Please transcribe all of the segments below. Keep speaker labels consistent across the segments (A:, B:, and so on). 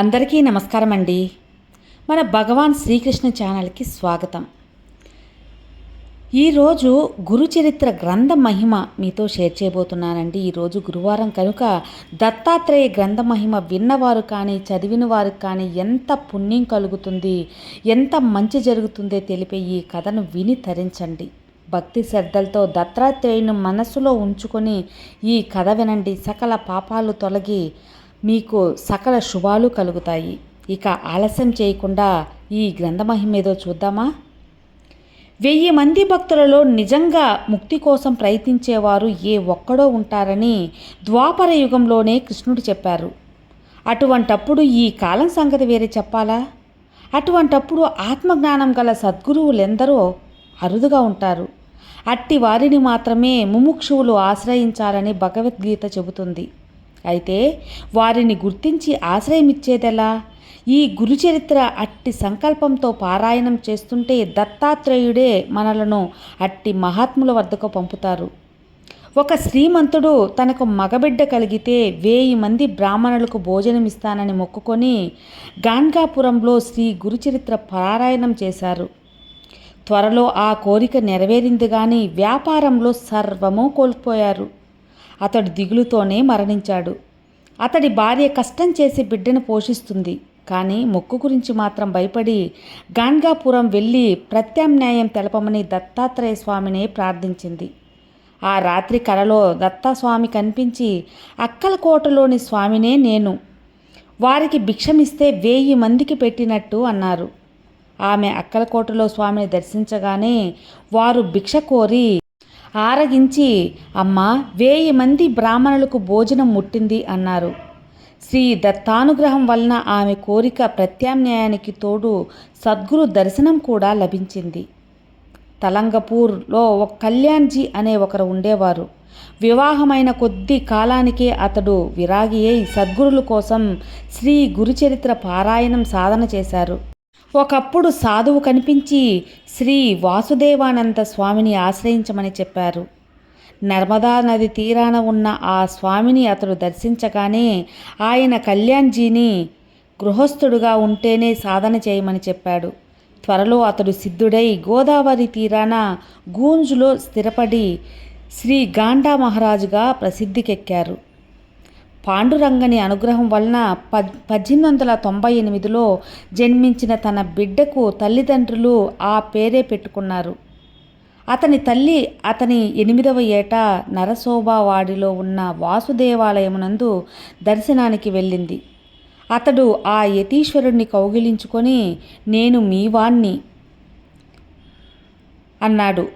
A: అందరికీ నమస్కారం అండి మన భగవాన్ శ్రీకృష్ణ ఛానల్కి స్వాగతం. ఈరోజు గురుచరిత్ర గ్రంథ మహిమ మీతో షేర్ చేయబోతున్నానండి. ఈరోజు గురువారం కనుక దత్తాత్రేయ గ్రంథ మహిమ విన్నవారు కానీ చదివిన వారికి కానీ ఎంత పుణ్యం కలుగుతుంది ఎంత మంచి జరుగుతుందో తెలిపే ఈ కథను విని తరించండి. భక్తి శ్రద్ధలతో దత్తాత్రేయుని మనస్సులో ఉంచుకొని ఈ కథ వినండి. సకల పాపాలు తొలగి మీకు సకల శుభాలు కలుగుతాయి. ఇక ఆలస్యం చేయకుండా ఈ గ్రంథమహిమేదో చూద్దామా? వెయ్యి మంది భక్తులలో నిజంగా ముక్తి కోసం ప్రయత్నించేవారు ఏ ఒక్కడో ఉంటారని ద్వాపర యుగంలోనే కృష్ణుడు చెప్పారు. అటువంటప్పుడు ఈ కాలం సంగతి వేరే చెప్పాలా? అటువంటప్పుడు ఆత్మజ్ఞానం గల సద్గురువులెందరో అరుదుగా ఉంటారు. అట్టి వారిని మాత్రమే ముముక్షువులు ఆశ్రయించాలని భగవద్గీత చెబుతుంది. అయితే వారిని గుర్తించి ఆశ్రయమిచ్చేదెలా? ఈ గురుచరిత్ర అట్టి సంకల్పంతో పారాయణం చేస్తుంటే దత్తాత్రేయుడే మనలను అట్టి మహాత్ముల వద్దకు పంపుతారు. ఒక శ్రీమంతుడు తనకు మగబిడ్డ కలిగితే వేయి మంది బ్రాహ్మణులకు భోజనమిస్తానని మొక్కుకొని గాన్గాపురంలో శ్రీ గురుచరిత్ర పారాయణం చేశారు. త్వరలో ఆ కోరిక నెరవేరింది కానీ వ్యాపారంలో సర్వము కోల్పోయారు. అతడు దిగులుతోనే మరణించాడు. అతడి భార్య కష్టం చేసి బిడ్డను పోషిస్తుంది. కానీ మొక్కు గురించి మాత్రం భయపడి గాన్గాపురం వెళ్ళి ప్రత్యామ్నాయం తెలపమని దత్తాత్రేయ స్వామినే ప్రార్థించింది. ఆ రాత్రి కలలో దత్తాస్వామి కనిపించి అక్కలకోటలోని స్వామినే నేను. వారికి భిక్షమిస్తే వెయ్యి మందికి పెట్టినట్టు అన్నారు. ఆమె అక్కలకోటలో స్వామిని దర్శించగానే వారు భిక్ష కోరి ఆరగించి అమ్మా వేయి మంది బ్రాహ్మణులకు భోజనం ముట్టింది అన్నారు. శ్రీ దత్తానుగ్రహం వలన ఆమె కోరిక ప్రత్యామ్నాయానికి తోడు సద్గురు దర్శనం కూడా లభించింది. తలంగపూర్లో ఒక కళ్యాణ్జీ అనే ఒకరు ఉండేవారు. వివాహమైన కొద్ది కాలానికే అతడు విరాగి అయి సద్గురుల కోసం శ్రీ గురుచరిత్ర పారాయణం సాధన చేశారు. ఒకప్పుడు సాధువు కనిపించి శ్రీ వాసుదేవానంద స్వామిని ఆశ్రయించమని చెప్పారు. నర్మదా నది తీరాన ఉన్న ఆ స్వామిని అతడు దర్శించగానే ఆయన కళ్యాణ్జీని గృహస్థుడుగా ఉంటేనే సాధన చేయమని చెప్పాడు. త్వరలో అతడు సిద్ధుడై గోదావరి తీరాన గూంజులో స్థిరపడి శ్రీ గాండా మహారాజుగా ప్రసిద్ధికెక్కారు. పాండురంగని అనుగ్రహం వలన పద్ పద్దెనిమిది వందల తొంభై ఎనిమిదిలో జన్మించిన తన బిడ్డకు తల్లిదండ్రులు ఆ పేరే పెట్టుకున్నారు. అతని తల్లి అతని ఎనిమిదవ ఏట నరసోబావాడిలో ఉన్న వాసుదేవాలయమునందు దర్శనానికి వెళ్ళింది. అతడు ఆ యతీశ్వరుణ్ణి కౌగిలించుకొని నేను మీవాణ్ణి అన్నాడు.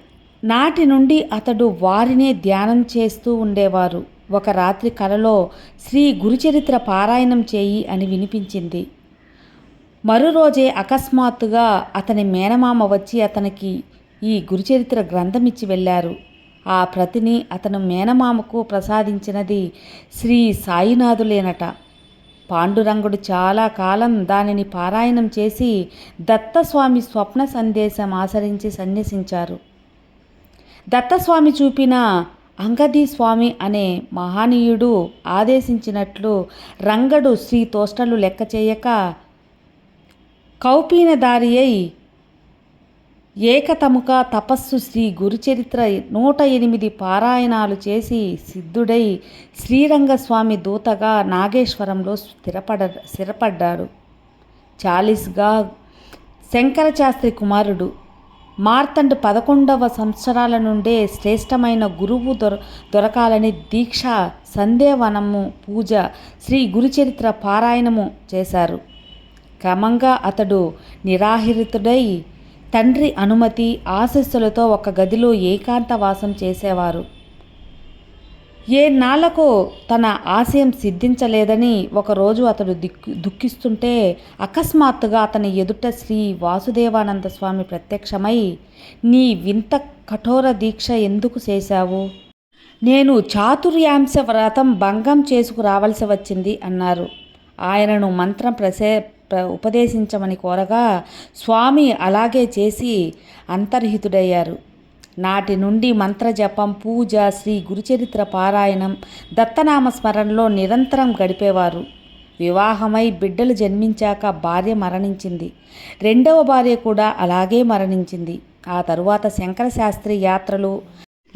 A: నాటి నుండి అతడు వారినే ధ్యానం చేస్తూ ఉండేవారు. ఒక రాత్రి కలలో శ్రీ గురుచరిత్ర పారాయణం చేయి అని వినిపించింది. మరో రోజే అకస్మాత్తుగా అతని మేనమామ వచ్చి అతనికి ఈ గురుచరిత్ర గ్రంథం ఇచ్చి వెళ్ళారు. ఆ ప్రతిని అతను మేనమామకు ప్రసాదించినది శ్రీ సాయినాథులేనట. పాండురంగుడు చాలా కాలం దానిని పారాయణం చేసి దత్తస్వామి స్వప్న సందేశం ఆచరించి సన్యసించారు. దత్తస్వామి చూపిన అంగది స్వామి అనే మహానీయుడు ఆదేశించినట్లు రంగడు శ్రీ తోష్టలు లెక్క చేయక కౌపీనదారి అయి ఏకతముక తపస్సు శ్రీ గురుచరిత్ర నూట ఎనిమిది పారాయణాలు చేసి సిద్ధుడై శ్రీరంగస్వామి దూతగా నాగేశ్వరంలో స్థిరపడ స్థిరపడ్డాడు. చాలీస్గా శంకరశాస్త్రి కుమారుడు మార్తండ్ పదకొండవ సంవత్సరాల నుండే శ్రేష్టమైన గురువు దొర దొరకాలని దీక్ష సందేవనము పూజ శ్రీ గురుచరిత్ర పారాయణము చేశారు. క్రమంగా అతడు నిరాహితుడై తండ్రి అనుమతి ఆశస్సులతో ఒక గదిలో ఏకాంతవాసం చేసేవారు. ఏ నాళ్ళకు తన ఆశయం సిద్ధించలేదని ఒకరోజు అతడు దిక్కు దుఃఖిస్తుంటే అకస్మాత్తుగా అతని ఎదుట శ్రీ వాసుదేవానంద స్వామి ప్రత్యక్షమై నీ వింత కఠోర దీక్ష ఎందుకు చేశావు? నేను చాతుర్యాంశ వ్రతం భంగం చేసుకురావలసి వచ్చింది అన్నారు. ఆయనను మంత్రం ప్రసే ప్ర ఉపదేశించమని కోరగా స్వామి అలాగే చేసి అంతర్హితుడయ్యారు. నాటి నుండి మంత్రజపం పూజ శ్రీ గురుచరిత్ర పారాయణం దత్తనామ స్మరణలో నిరంతరం గడిపేవారు. వివాహమై బిడ్డలు జన్మించాక భార్య మరణించింది. రెండవ భార్య కూడా అలాగే మరణించింది. ఆ తరువాత శంకరశాస్త్రి యాత్రలు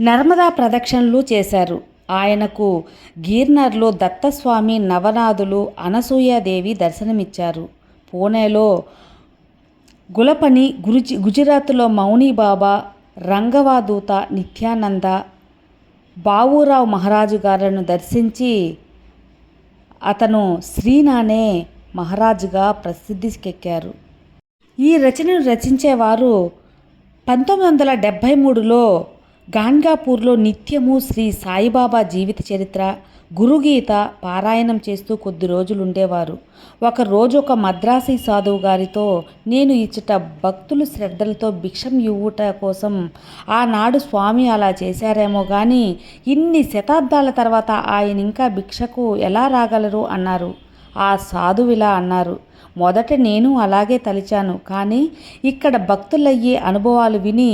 A: నర్మదా ప్రదక్షిణలు చేశారు. ఆయనకు గీర్నర్లో దత్తస్వామి నవనాథులు అనసూయాదేవి దర్శనమిచ్చారు. పూణేలో గులపని గురుజి గుజరాత్లో మౌని బాబా రంగవాదూత నిత్యానంద బావురావు మహారాజు గారిను దర్శించి అతను శ్రీనానే మహారాజుగా ప్రసిద్ధికెక్కారు. ఈ రచనను రచించేవారు పంతొమ్మిది వందల డెబ్భై మూడులో గాన్గాపూర్లో నిత్యము శ్రీ సాయిబాబా జీవిత చరిత్ర గురుగీత పారాయణం చేస్తూ కొద్ది రోజులు ఉండేవారు ఒకరోజు ఒక మద్రాసీ సాధువు గారితో నేను ఇచ్చట భక్తులు శ్రద్ధలతో భిక్షం ఇవ్వుట కోసం ఆనాడు స్వామి అలా చేశారేమో కానీ ఇన్ని శతాబ్దాల తర్వాత ఆయన ఇంకా భిక్షకు ఎలా రాగలరు? అన్నారు. ఆ సాధువిలా అన్నారు మొదట నేను అలాగే తలిచాను కానీ ఇక్కడ భక్తులయ్యే అనుభవాలు విని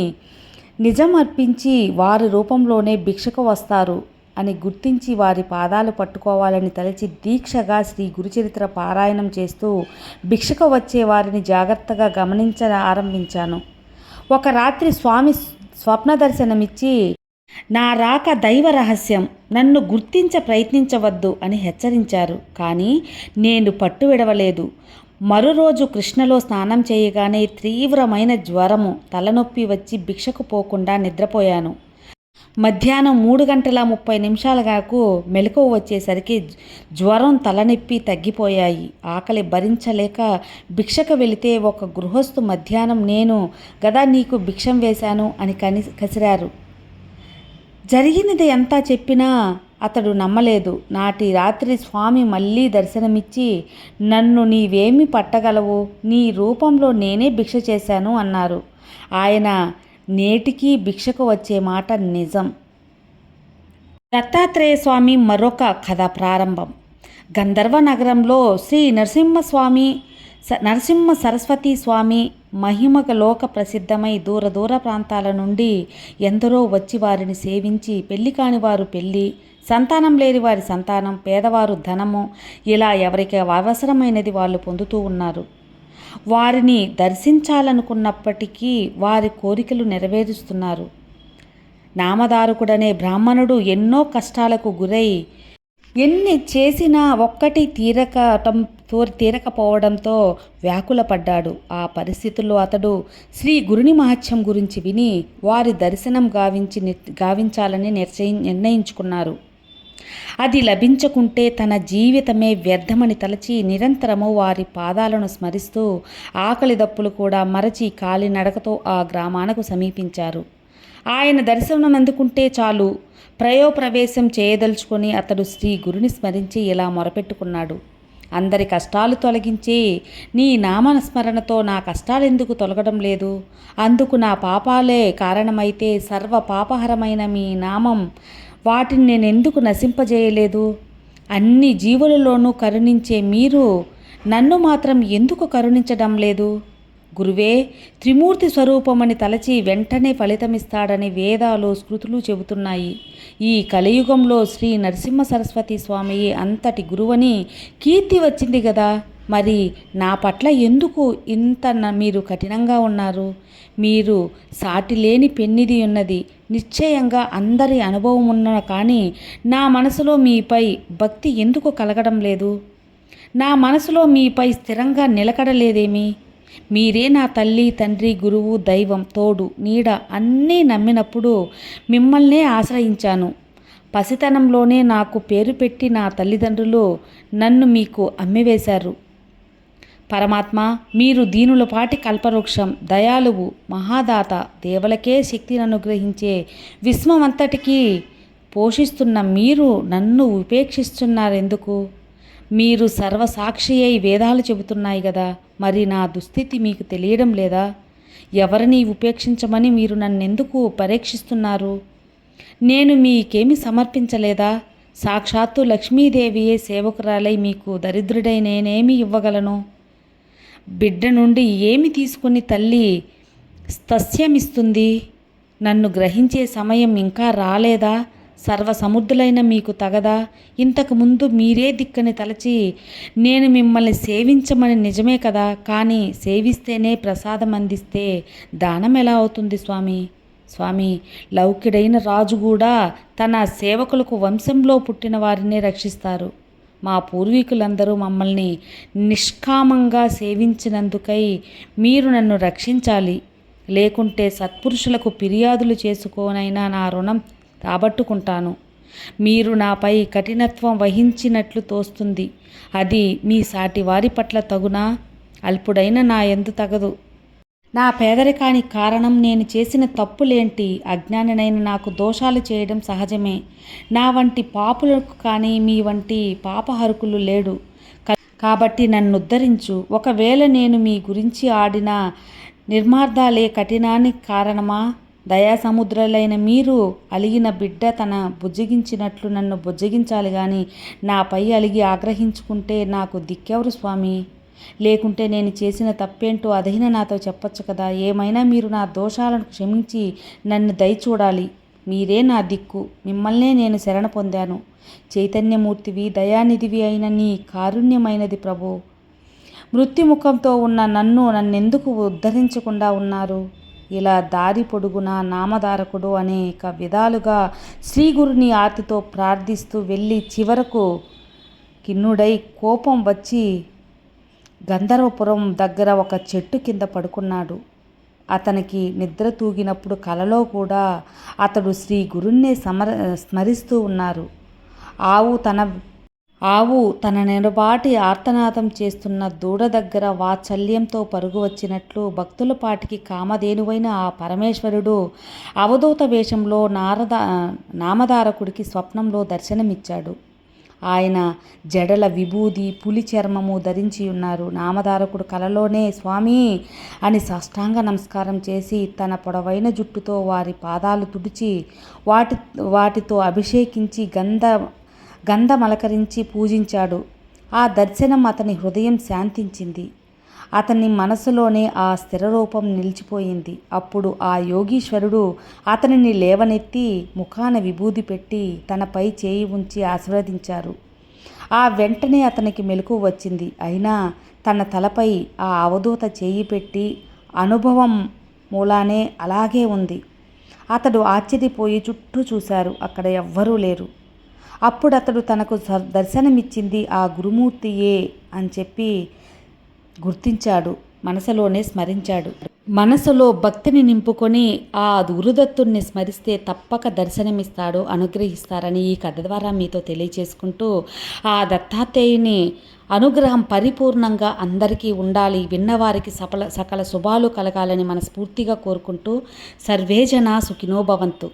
A: నిజం అర్పించి వారి రూపంలోనే భిక్షకు వస్తారు అని గుర్తించి వారి పాదాలు పట్టుకోవాలని తలచి దీక్షగా శ్రీ గురుచరిత్ర పారాయణం చేస్తూ భిక్షకు వచ్చే వారిని జాగ్రత్తగా గమనించ ఆరంభించాను. ఒక రాత్రి స్వామి స్వప్న దర్శనమిచ్చి నా రాక దైవ రహస్యం నన్ను గుర్తించ ప్రయత్నించవద్దు అని హెచ్చరించారు. కానీ నేను పట్టు విడవలేదు మరోరోజు కృష్ణలో స్నానం చేయగానే తీవ్రమైన జ్వరము తలనొప్పి వచ్చి భిక్షకు పోకుండా నిద్రపోయాను. మధ్యాహ్నం మూడు గంటల ముప్పై నిమిషాలకు మెలకువ వచ్చేసరికి జ్వరం తలనొప్పి తగ్గిపోయాయి. ఆకలి భరించలేక భిక్షకు వెళితే ఒక గృహస్థు మధ్యాహ్నం నేను గదా నీకు భిక్షం వేశాను అని కని కసిరారు. జరిగినది ఎంత చెప్పినా అతడు నమ్మలేదు. నాటి రాత్రి స్వామి మళ్ళీ దర్శనమిచ్చి నన్ను నీవేమి పట్టగలవు? నీ రూపంలో నేనే భిక్ష చేశాను అన్నారు. ఆయన నేటికీ భిక్షకు వచ్చే మాట నిజం. దత్తాత్రేయ స్వామి మరొక కథ ప్రారంభం. గంధర్వ నగరంలో శ్రీ నరసింహస్వామి స నరసింహ సరస్వతి స్వామి మహిమక లోక ప్రసిద్ధమై దూర దూర ప్రాంతాల నుండి ఎందరో వచ్చి వారిని సేవించి పెళ్ళి కాని వారు పెళ్ళి సంతానం లేని వారి సంతానం పేదవారు ధనము ఇలా ఎవరికి అవసరమైనది వాళ్ళు పొందుతూ ఉన్నారు. వారిని దర్శించాలనుకున్నప్పటికీ వారి కోరికలు నెరవేరుస్తున్నారు. నామదారుకుడనే బ్రాహ్మణుడు ఎన్నో కష్టాలకు గురై ఎన్ని చేసినా ఒక్కటి తీరకటం తోరి తీరకపోవడంతో వ్యాకులపడ్డాడు. ఆ పరిస్థితుల్లో అతడు శ్రీ గురుని మహత్యం గురించి విని వారి దర్శనం గావించి గావించాలని నిర్చయి నిర్ణయించుకున్నారు. అది లభించకుంటే తన జీవితమే వ్యర్థమని తలచి నిరంతరము వారి పాదాలను స్మరిస్తూ ఆకలి దప్పులు కూడా మరచి కాలినడకతో ఆ గ్రామానికి సమీపించారు. ఆయన దర్శనం అందుకుంటే చాలు ప్రయోప్రవేశం చేయదలుచుకొని అతడు శ్రీ గురుని స్మరించి ఇలా మొరపెట్టుకున్నాడు. అందరి కష్టాలు తొలగించి నీ నామస్మరణతో నా కష్టాలెందుకు తొలగడం లేదు? అందుకు నా పాపాలే కారణమైతే సర్వ పాపహరమైన మీ నామం వాటిని నేను ఎందుకు నశింపజేయలేదు? అన్ని జీవులలోనూ కరుణించే మీరు నన్ను మాత్రం ఎందుకు కరుణించడం లేదు? గురువే త్రిమూర్తి స్వరూపమని తలచి వెంటనే ఫలితమిస్తాడని వేదాలు స్మృతులు చెబుతున్నాయి. ఈ కలియుగంలో శ్రీ నరసింహ సరస్వతి స్వామి అంతటి గురువని కీర్తి వచ్చింది కదా మరి నా పట్ల ఎందుకు ఇంత మీరు కఠినంగా ఉన్నారు? మీరు సాటి లేని పెన్నిది ఉన్నది. నిశ్చయంగా అందరి అనుభవం ఉన్న కానీ నా మనసులో మీపై భక్తి ఎందుకు కలగడం లేదు? నా మనసులో మీపై స్థిరంగా నిలకడలేదేమి? మీరే నా తల్లి తండ్రి గురువు దైవం తోడు నీడ అన్నీ నమ్మినప్పుడు మిమ్మల్నే ఆశ్రయించాను. పసితనంలోనే నాకు పేరు పెట్టి నా తల్లిదండ్రులు నన్ను మీకు అమ్మివేశారు. పరమాత్మ మీరు దీనులపాటి కల్పవృక్షం దయాలువు మహాదాత దేవులకే శక్తిని అనుగ్రహించే విశ్వమంతటికీ పోషిస్తున్న మీరు నన్ను ఉపేక్షిస్తున్నారెందుకు? మీరు సర్వసాక్షి అయి వేదాలు చెబుతున్నాయి కదా మరి నా దుస్థితి మీకు తెలియడం లేదా? ఎవరిని ఉపేక్షించమని మీరు నన్నెందుకు పరీక్షిస్తున్నారు? నేను మీకేమి సమర్పించలేదా? సాక్షాత్తు లక్ష్మీదేవియే సేవకురాలై మీకు దరిద్రుడై నేనేమి ఇవ్వగలను? బిడ్డ నుండి ఏమి తీసుకుని తల్లి స్తస్యమిస్తుంది? నన్ను గ్రహించే సమయం ఇంకా రాలేదా? సర్వసముద్రులైన మీకు తగదా. ఇంతకుముందు మీరే దిక్కని తలచి నేను మిమ్మల్ని సేవించమని నిజమే కదా. కానీ సేవిస్తేనే ప్రసాదం అందిస్తే దానం ఎలా అవుతుంది స్వామి? స్వామి లౌకిడైన రాజు కూడా తన సేవకులకు వంశంలో పుట్టిన వారినే రక్షిస్తారు. మా పూర్వీకులందరూ మమ్మల్ని నిష్కామంగా సేవించినందుకై మీరు నన్ను రక్షించాలి. లేకుంటే సత్పురుషులకు ఫిర్యాదులు చేసుకోనైనా నా రుణం రాబట్టుకుంటాను. మీరు నాపై కఠినత్వం వహించినట్లు తోస్తుంది. అది మీ సాటి వారి పట్ల తగునా? అల్పుడైన నా ఎందు తగదు. నా పేదరికానికి కారణం నేను చేసిన తప్పులేంటి? అజ్ఞానినైన నాకు దోషాలు చేయడం సహజమే. నా వంటి పాపులకు కానీ మీ వంటి పాపహరుకులు లేడు. కాబట్టి నన్ను ఉద్ధరించు ఒకవేళ నేను మీ గురించి ఆడిన నిర్మార్థాలే కఠినానికి కారణమా? దయాసముద్రులైన మీరు అలిగిన బిడ్డ తన బుజ్జగించినట్లు నన్ను బుజ్జగించాలి కానీ నాపై అలిగి ఆగ్రహించుకుంటే నాకు దిక్కెవరు స్వామి? లేకుంటే నేను చేసిన తప్పేంటో అదైనా నాతో చెప్పొచ్చు కదా. ఏమైనా మీరు నా దోషాలను క్షమించి నన్ను దయచూడాలి. మీరే నా దిక్కు. మిమ్మల్నే నేను శరణ పొందాను. చైతన్యమూర్తివి దయానిధివి అయిన నీ కారుణ్యమైనది ప్రభు. మృత్యుముఖంతో ఉన్న నన్ను నన్నెందుకు ఉద్ధరించకుండా ఉన్నారు? ఇలా దారి పొడుగున నామధారకుడు అనేక విధాలుగా శ్రీగురుని ఆర్తితో ప్రార్థిస్తూ వెళ్ళి చివరకు కిన్నుడై కోపం వచ్చి గంధర్వపురం దగ్గర ఒక చెట్టు కింద పడుకున్నాడు. అతనికి నిద్ర తూగినప్పుడు కలలో కూడా అతడు శ్రీ గురుణ్ణే సమర స్మరిస్తూ ఉన్నారు. ఆవు తన ఆవు తన నెరబాటి ఆర్తనాదం చేస్తున్న దూడ దగ్గర వాత్సల్యంతో పరుగు వచ్చినట్లు భక్తుల పాటికి కామధేనువైన ఆ పరమేశ్వరుడు అవధూత వేషంలో నారద నామధారకుడికి స్వప్నంలో దర్శనమిచ్చాడు. ఆయన జడల విభూది పులి చర్మము ధరించి ఉన్నారు. నామధారకుడు కలలోనే స్వామి అని సాష్టాంగ నమస్కారం చేసి తన పొడవైన జుట్టుతో వారి పాదాలు తుడిచి వాటి వాటితో అభిషేకించి గంధ గంధమలకరించి పూజించాడు. ఆ దర్శనం అతని హృదయం శాంతించింది. అతని మనసులోనే ఆ స్థిర రూపం నిలిచిపోయింది. అప్పుడు ఆ యోగీశ్వరుడు అతనిని లేవనెత్తి ముఖాన విభూది పెట్టి తనపై చేయి ఉంచి ఆశీర్వదించారు. ఆ వెంటనే అతనికి మెలకు వచ్చింది. అయినా తన తలపై ఆ అవధూత చేయి పెట్టి అనుభవం మూలానే అలాగే ఉంది. అతడు ఆశ్చర్యపోయి చుట్టూ చూశారు. అక్కడ ఎవ్వరూ లేరు. అప్పుడు అతడు తనకు స- దర్శనమిచ్చింది ఆ గురుమూర్తియే అని చెప్పి గుర్తించాడు. మనసులోనే స్మరించాడు. మనసులో భక్తిని నింపుకొని ఆ గురుదత్తుణ్ణి స్మరిస్తే తప్పక దర్శనమిస్తాడు అనుగ్రహిస్తారని ఈ కథ ద్వారా మీతో తెలియచేసుకుంటూ ఆ దత్తాత్రేయుని అనుగ్రహం పరిపూర్ణంగా అందరికీ ఉండాలి విన్నవారికి సకల సకల శుభాలు కలగాలని మనస్ఫూర్తిగా కోరుకుంటూ సర్వేజన సుఖినోభవంతు